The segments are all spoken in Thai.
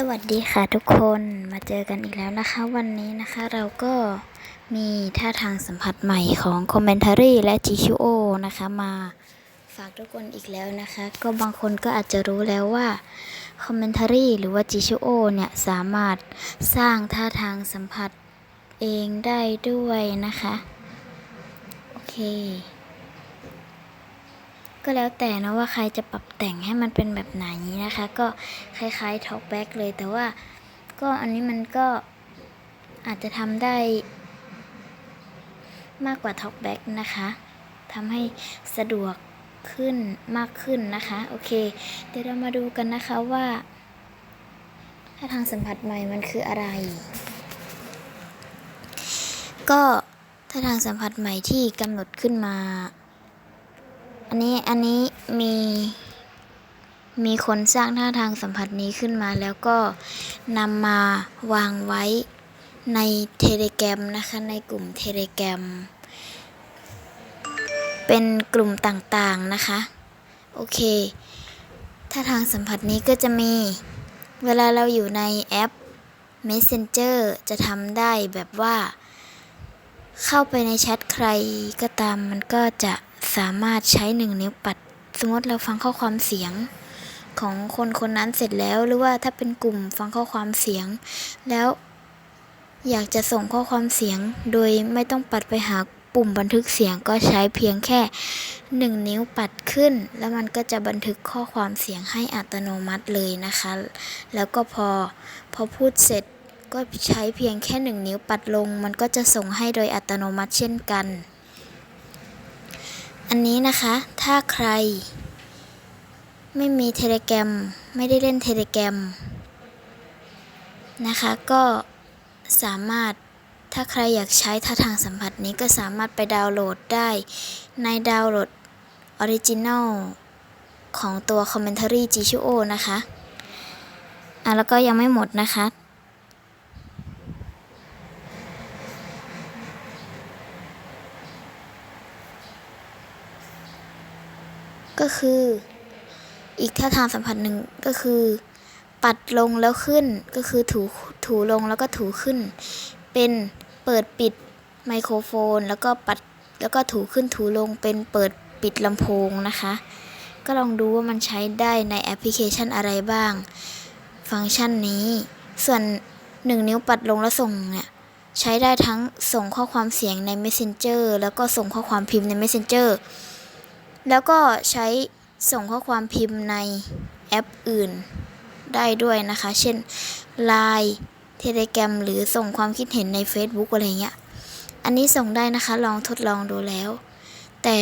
สวัสดีค่ะทุกคนมาเจอกันอีกแล้วนะคะ วันนี้นะคะเราก็มีท่าทางสัมผัสใหม่ของ Commentary และ g ิ o นะคะ มาฝากทุกคนอีกแล้วนะคะ ก็บางคนก็อาจจะรู้แล้วว่า Commentary หรือว่า g ิ o เนี่ยสามารถสร้างท่าทางสัมผัสเองได้ด้วยนะคะ โอเค ก็แล้วแต่นะว่าใครจะปรับแต่งให้มันเป็นแบบไหนนะคะ ก็คล้ายๆ Talkback เลยแต่ว่าก็อันนี้มันก็อาจจะทำได้มากกว่า Talkback นะคะทำให้สะดวกขึ้นมากขึ้นนะคะ โอเค เดี๋ยวเรามาดูกันนะคะว่า ถ้าทางสัมผัสใหม่มันคืออะไร ก็ถ้าทางสัมผัสใหม่ที่กำหนดขึ้นมา อันนี้อันนี้มีมีคนสร้างท่าทางสัมผัสนี้ขึ้นมาแล้วก็นำมาวางไว้ในเทเลแกรมนะคะในกลุ่มเทเลแกรมเป็นกลุ่มต่างๆนะคะ โอเคท่าทางสัมผัสนี้ก็จะมีเวลาเราอยู่ในแอป Messenger จะทำได้แบบว่า เข้าไปในแชทใครก็ตามมันก็จะ สามารถใช้หนึ่งนิ้วปัด สมมติเราฟังข้อความเสียงของคนคนนั้นเสร็จแล้วหรือว่าถ้าเป็นกลุ่มฟังข้อความเสียง แล้ว อยากจะส่งข้อความเสียง โดยไม่ต้องปัดไปหาปุ่มบันทึกเสียงก็ใช้เพียงแค่หนึ่งนิ้วปัดขึ้น แล้วมันก็จะบันทึกข้อความเสียงให้อัตโนมัติเลยนะคะ แล้วก็พอพอพูดเสร็จก็ใช้เพียงแค่หนึ่งนิ้วปัดลง มันก็จะส่งให้โดยอัตโนมัติเช่นกัน อันนี้นะคะ ถ้าใคร ไม่มีเทเลแกรมไม่ได้เล่นเทเลแกรมนะคะ ก็สามารถถ้าใครอยากใช้ท่าทางสัมผัสนี้ก็สามารถไปดาวน์โหลดได้ในดาวน์โหลดออริจินัลของตัว Commentary g ิ o นะคะ อะ แล้วก็ยังไม่หมดนะคะ ก็คือ อีกท่าทางสัมผัสหนึ่งก็คือ ปัดลงแล้วขึ้นก็คือถูถูลงแล้วก็ถูขึ้น เป็นเปิดปิดไมโครโฟน แล้วก็ปัดแล้วก็ถูขึ้นถูลงเป็นเปิดปิดลำโพงนะคะ ก็ลองดูว่ามันใช้ได้ในแอปพลิเคชันอะไรบ้าง ฟังก์ชันนี้ ส่วนหนึ่งนิ้วปัดลงแล้วส่งเนี่ยใช้ได้ทั้งส่งข้อความเสียงใน Messenger แล้วก็ส่งข้อความพิมพ์ใน Messenger แล้วก็ใช้ส่งข้อความพิมพ์ในแอปอื่นได้ด้วยนะคะ เช่น Line Telegram หรือส่งความคิดเห็นใน Facebook อะไรเงี้ย อันนี้ส่งได้นะคะ ลองทดลองดูแล้ว แต่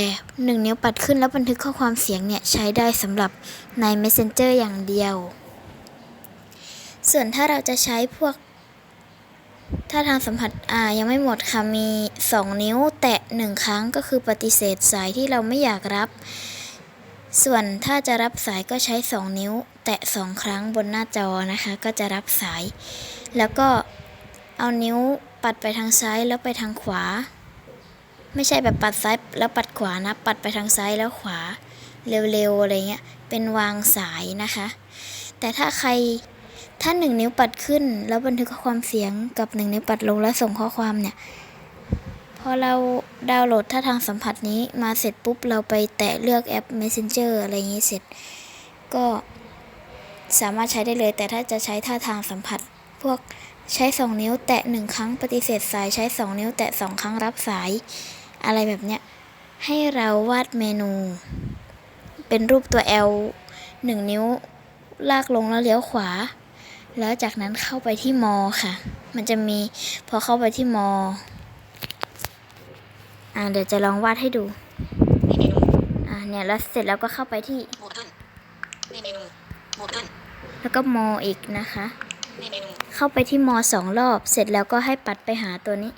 หนึ่งนิ้วปัดขึ้นแล้วบันทึกข้อความเสียงเนี่ย ใช้ได้สำหรับใน Messenger อย่างเดียว ส่วนถ้าเราจะใช้พวก ถ้าทางสัมผัสอ่ายังไม่หมดค่ะ มี 2 นิ้วแตะ 1 ครั้งก็คือปฏิเสธสายที่เราไม่อยากรับ ส่วนถ้าจะรับสายก็ใช้ 2 นิ้ว แตะ 2 ครั้งบนหน้าจอนะคะ ก็จะรับสาย แล้วก็เอานิ้วปัดไปทางซ้ายแล้วไปทางขวา ไม่ใช่แบบปัดซ้ายแล้วปัดขวานะ ปัดไปทางซ้ายแล้วขวา เร็วๆอะไรเงี้ย เป็นวางสายนะคะ แต่ถ้าใคร ถ้าหนึ่งนิ้วปัดขึ้น แล้วบันทึกข้อความเสียงกับหนึ่งนิ้วปัดลงแล้วส่งข้อความเนี่ย พอเราดาวน์โหลดท่าทางสัมผัสนี้มาเสร็จปุ๊บเราไปแตะเลือกแอป Messenger อะไรอย่างนี้เสร็จ ก็สามารถใช้ได้เลย แต่ถ้าจะใช้ท่าทางสัมผัส พวกใช้ 2 นิ้วแตะ 1 ครั้งปฏิเสธสายใช้ 2 นิ้วแตะ 2 ครั้งรับสาย อะไรแบบเนี้ยให้เราวาดเมนู เป็นรูปตัว L 1 นิ้วลากลงแล้วเลี้ยวขวา แล้วจากนั้นเข้าไปที่มอค่ะ มันจะมีพอเข้าไปที่มอ อ่าเดี๋ยวจะลองวาดให้ดู อ่าเนี่ยแล้วเสร็จแล้วก็เข้าไปที่ขึ้นแล้วก็มออีกนะคะ เข้าไปที่มอสองรอบ เสร็จแล้วก็ให้ปัดไปหาตัวนี้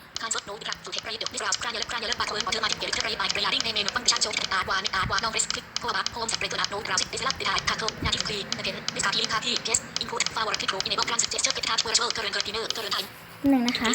หยัดในเมนูฟังก์ชันโชว์อาร์วานอาร์วานองเรสคลิกโคบัคโฮมสเปรย์ตัวโนกราฟดิสลับดิทายคาโทงาทีฟรีเกนดิสกาทีลิคาทีเกสอินพุตฟาวเวอร์คลิกโรอินเนเบิลกรานสเจสเจอร์เกตคาร์เวอร์ชวลเทอร์เรนเกอร์ดิเนอร์เทอร์เรนไทหนึ่งนะคะ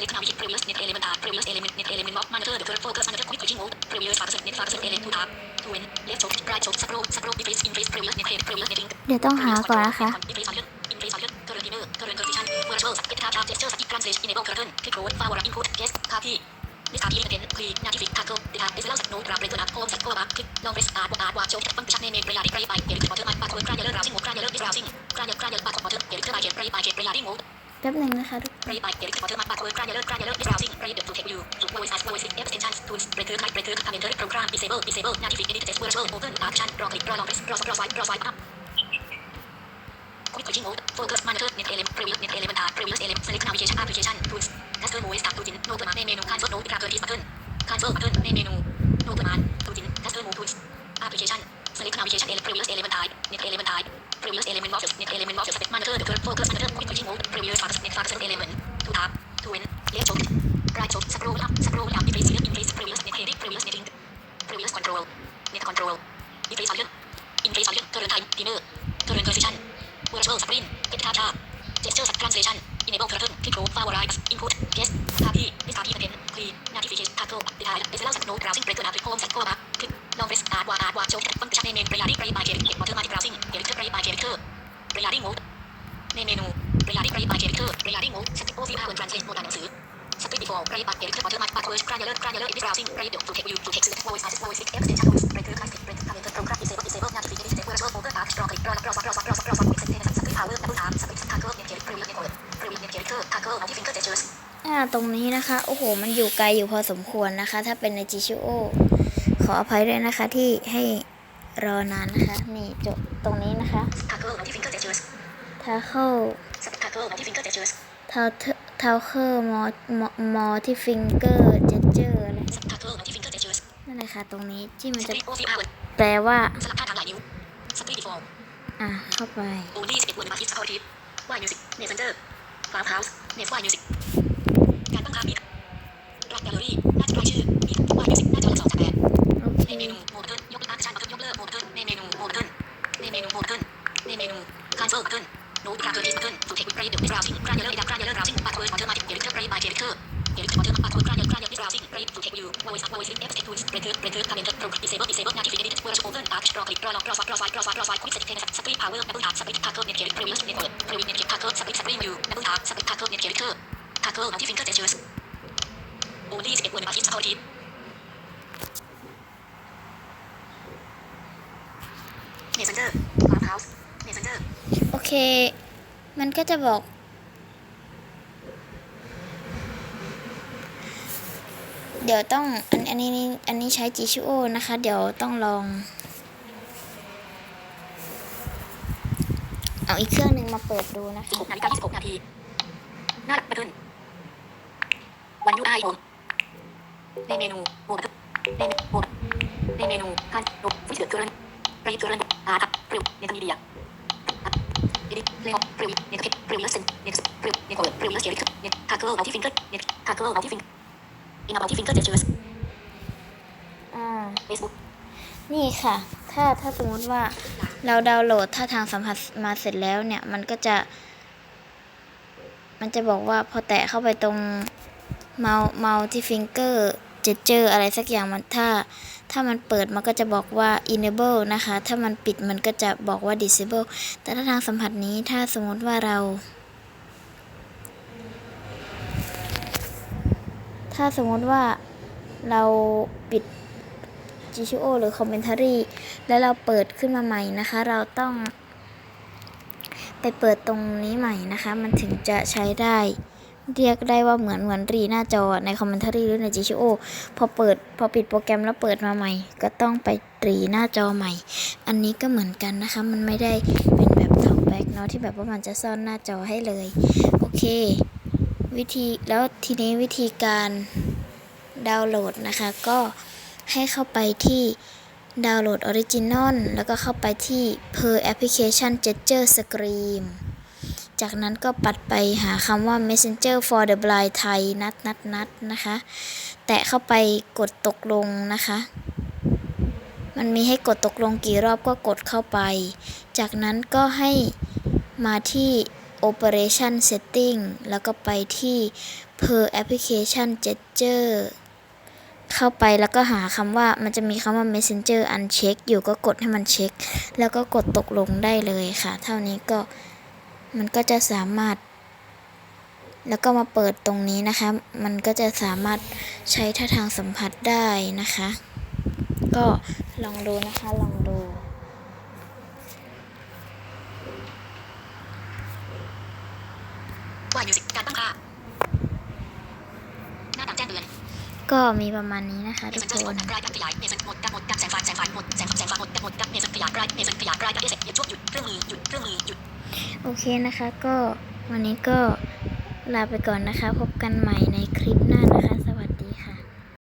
select navigate previous net element art previous element net element of monitor the current focus monitor quick switching mode previous function net function element to tap to win left to right to scroll scroll deface in face previous net element previous netting เดี๋ยวต้องหาก่อนนะคะแป๊บหนึ่งนะคะทุกคน Read by Derek Potter Password Granular Granular Browsing Read to take view to voice as voice extensions tools return type return calendar program disable disable notification แป๊บหนึ่งนะคะทุกคนไโน้ตอร์โประมาทีฟิกเอดิทเทสเวิร์ดโวลโอเวอร์ออปณในเบรคเดอร์ไมอนต์โน้ตประมาณตูจินคัสเตอร์มูทูสแอปพลิเคชัน select navigation el previous element type net element type previous element module net element modules set monitor the current focus monitor quick switching mode previous function net function element to tab to win left to right to scroll up scroll up deface select in face previous net heading previous netting previous control net control deface function in face function current time timer current position virtual screen get tab tab gesture translation enable curtain click roll favorites input guest copy this copy again clean notification tackle detail disallow no browsing break up home set go back click long press add wa add wa show function name reading read by character automatic browsing character read by character reading mode main menu reading read by character reading mode set o v power translate โหมดอ่านหนังสือ Split before read by character automatic password granular granular edit browsing read to take view to text voice as voice extension tools return type return calendar program disable disable notification edit virtual open act draw click draw draw draw draw draw draw draw split power double tap split tackle net character previous network previous net character tackle multi finger gestures อ่าตรงนี้นะคะ โอ้โห มันอยู่ไกลอยู่พอสมควรนะคะ ถ้าเป็นใน g ิ o ขออภัยด้วยนะคะที่ให้รอนานนะคะ นี่จบตรงนี้นะคะ tackle multi finger gestures ทาเข้า split tackle multi finger gestures เทาเทาเคอร์มอมอมอที่ฟิงเกอร์เจเจอร์อะไร split tackle multi finger gestures นั่นแหละค่ะตรงนี้ที่มันจะ split o รักแกลเลอรี่หน้ารายชื่อมีวาดมิวสิกหน้าจอสองจากแปดในเมนูโหมดขึ้นยกตั้งชั้นขึ้นยกเลิกโหมดขึ้นในเมนูโหมดขึ้นในเมนูโหมดขึ้นในเมนูการเซิร์ฟขึ้นโน้ตกราฟเกอร์ดิสขึ้นสุดเทควิกไรเดอร์ดิสราวซิ่งกราเยลเลอร์ดักกราเยลเลอร์ราวซิ่งปัดเวิร์ดมอเตอร์มาติกเดลิเทอร์ไรบายเดลิเทอร์เดลิเทอร์มอเตอร์มาปัดเวิร์ดกราเยลกราเยลดิสราวซิ่งไรสุดเทควิววอยซ์วอยซ์เอฟเอ็กซ์ทูสเบรเทอร์เบรเทอร์คาเลนเดอร์โปรดิเซเบิลดิเซเบิลนาทีฟิเดนิตเวอร์ชโอเวอร์อาร์ตรอคลิกรอล็อกรอฟักรอไฟรอฟักรอไฟควิสเซตเทนสสตรีพาวเวอร์แอปเปิลฮาร์ดสปริตคาร์เคิลเน็ตเคอร์พรีวิสเน็ตเวิร์ดพรีวิสเน็ตเคอร์พรีวิสเน็ตเคอร์สปริตสตรีวิวแอปเปิลฮาร์ดสปริตคาร์เคิลเน็ตเคอร์คาร์เคิลนาทีฟิงเกอร์เจเชอร์ส net character tackle multi finger gestures only 11วันมาฮิตสกอร์ทีฟ Messenger Clubhouse Messenger โอเค มันก็จะบอก เดี๋ยวต้องอันอันนี้นี่อันนี้ใช้ g ิ o นะคะ เดี๋ยวต้องลอง เอาอีกเครื่องหนึ่งมาเปิดดูนะคะ16นาฬิกา26นาทีหน้าหลักบัตเทิลวันยูไอโฮม ในเมนูโหมดในเมนูในเมนูการโหมดฟิชเชอร์เกอร์เรนรีเกอร์เรนอาร์ทับปริวเนตมีเดียเอดิเลอปริวเนตปริวเลสเซนเนตปริวเนตปริวเลสเจริกเนตทาร์เกิลมัลติฟิงเกอร์เนตทาร์เกิลมัลติฟิงอินมัลติฟิงเกอร์เจสเจอร์สอ่าเฟซบุ๊กนี่ค่ะ ถ้าถ้าสมมติว่าเราดาวน์โหลดท่าทางสัมผัสมาเสร็จแล้วเนี่ย มันก็จะ มันจะบอกว่าพอแตะเข้าไปตรง เมาเมาที่ฟิงเกอร์เจเจออะไรสักอย่างมันถ้า ถ้ามันเปิดมันก็จะบอกว่า enable นะคะ ถ้ามันปิดมันก็จะบอกว่า disable แต่ถ้าทางสัมผัสนี้ถ้าสมมติว่าเรา ถ้าสมมติว่าเราปิด g ิ o หรือ commentary แล้วเราเปิดขึ้นมาใหม่นะคะ เราต้องไปเปิดตรงนี้ใหม่นะคะ มันถึงจะใช้ได้ เรียกได้ว่าเหมือนเหมือนรีหน้าจอใน commentary หรือใน g ิ o พอเปิดพอปิดโปรแกรมแล้วเปิดมาใหม่ ก็ต้องไปรีหน้าจอใหม่ อันนี้ก็เหมือนกันนะคะ มันไม่ได้เป็นแบบ talkback เนาะที่แบบว่ามันจะซ่อนหน้าจอให้เลย โอเค วิธีแล้วทีนี้วิธีการดาวน์โหลดนะคะ ก็ให้เข้าไปที่ดาวน์โหลดออริจินอลแล้วก็เข้าไปที่ per application gesture screen จากนั้นก็ปัดไปหาคำว่า messenger for the blind Thai นัดนัดนัดนะคะ แตะเข้าไปกดตกลงนะคะ มันมีให้กดตกลงกี่รอบก็กดเข้าไป จากนั้นก็ให้มาที่ Operation Setting แล้วก็ไปที่ Per Application Gesture เข้าไปแล้วก็หาคำว่ามันจะมีคำว่า Messenger Uncheck อยู่ก็กดให้มันเช็ค แล้วก็กดตกลงได้เลยค่ะ เท่านี้ก็ มันก็จะสามารถ แล้วก็มาเปิดตรงนี้นะคะ มันก็จะสามารถใช้ท่าทางสัมผัสได้นะคะ ก็ลองดูนะคะ ลองดูวายมิวสิกการตั้งค่าหน้าต่างแจ้งเตือนก็มีประมาณนี้นะคะเมทุสักนเจอร์คหมนดรายการขยายเมสันหมดกับหมดกับแสงไฟแสงไฟหมดแสงแสงไฟหมดกับหมดกับเมสันขยายรายเมสันขยายรายกับเอเสหยุดช่วงหยุดเครื่องมือหยุดเครื่องมือหยุด โอเคนะคะก็วันนี้ก็ลาไปก่อนนะคะ พบกันใหม่ในคลิปหน้านะคะ